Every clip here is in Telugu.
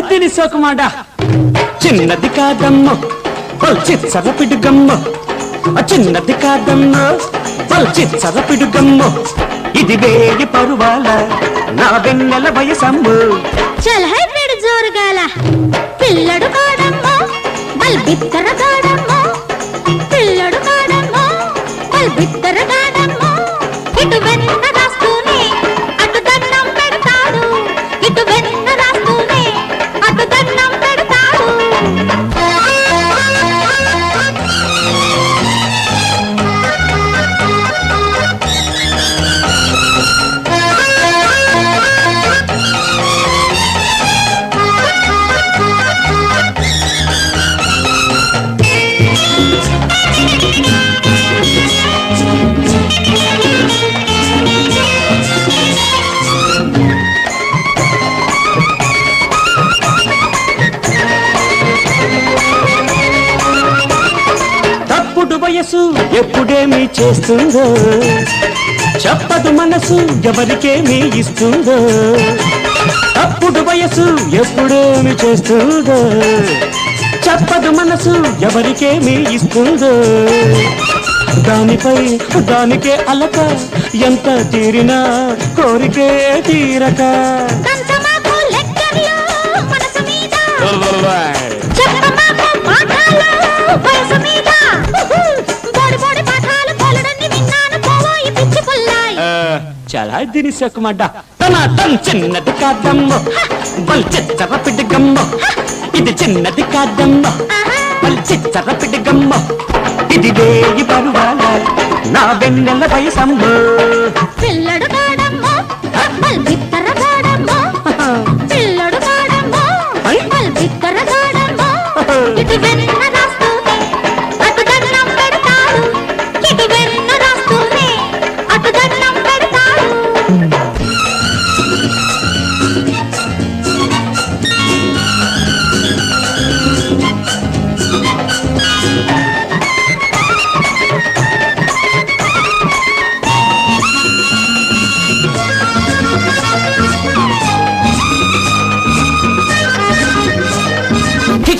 చాలా తిని చిన్నది కాదమ్మో పల్చిచ్చర పిడుగమ్మో చిన్నది కాదమ్మో పల్చిచ్చర పిడుగమ్మో ఇది వేడి పరువాల నా వెన్నెల వయసమ్ము. చల్ జోరుగాల పిల్లడు కాడమ్మో బల్బిత్తర కాడమ్మో. పిల్లడు కాడమ్మో బల్బిత్తర కాడమ్మో. ఇటు వెన్న వయసు ఎప్పుడేమి చేస్తుందో? చెప్పదు మనసు ఎవరికేమి ఇస్తుందో? తప్పుడు వయసు ఎప్పుడేమి చేస్తుందో? చెప్పదు మనసు ఎవరికేమి ఇస్తుందో? దానిపై దానికే అలక ఎంత తీరినా కోరికే తీరక. చెప్పమాకు వయసు మీద. చాలా దీని సోకమాట తన తన చిన్నది కాదమ్మ. బల్ చిచ్చర పిడిగమ్మ ఇది చిన్నది కాదమ్మ. బల్ చిచ్చర పిడిగమ్మ ఇది వేయి పరువాల నా వెన్నెల వయసమ్మ. పిల్లడు కాడమ్మో. బల్ బిత్తర కాడమ్మో. పిల్లడు కాడమ్మో. బల్ బిత్తర కాడమ్మో. ఇటు వెన్న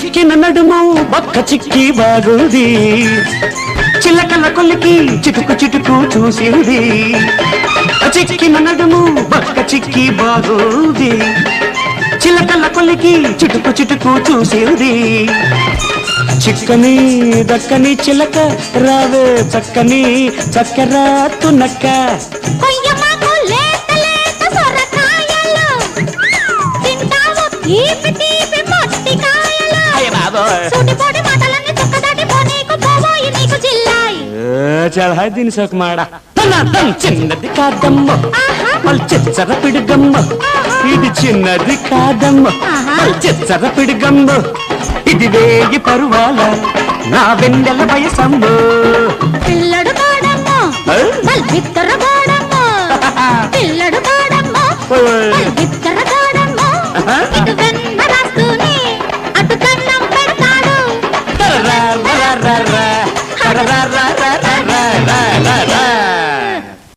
చిక్కిన నడుము బక్క చిక్కి బాగుంది. చిలకల కొలికి చిటుకు చిటుకు చూసింది. ఆ చిక్కిన నడుము బక్క చిక్కి బాగుంది. చిలకల కొలికి చిటుకు చిటుకు చూసింది. చిక్కని దక్కని చిలక రావే చక్కని చక్కెర తునక్క. ఈ చాలా దీని చిన్నది కాదమ్మ. చిచ్చర పిడుగమ్మ. ఇది చిన్నది కాదమ్మ. చిచ్చర పిడుగమ్మ. ఇది వేయి పరువాల నా వెన్నెల వయసమ్మ. పిల్లడు కాడమ్మో.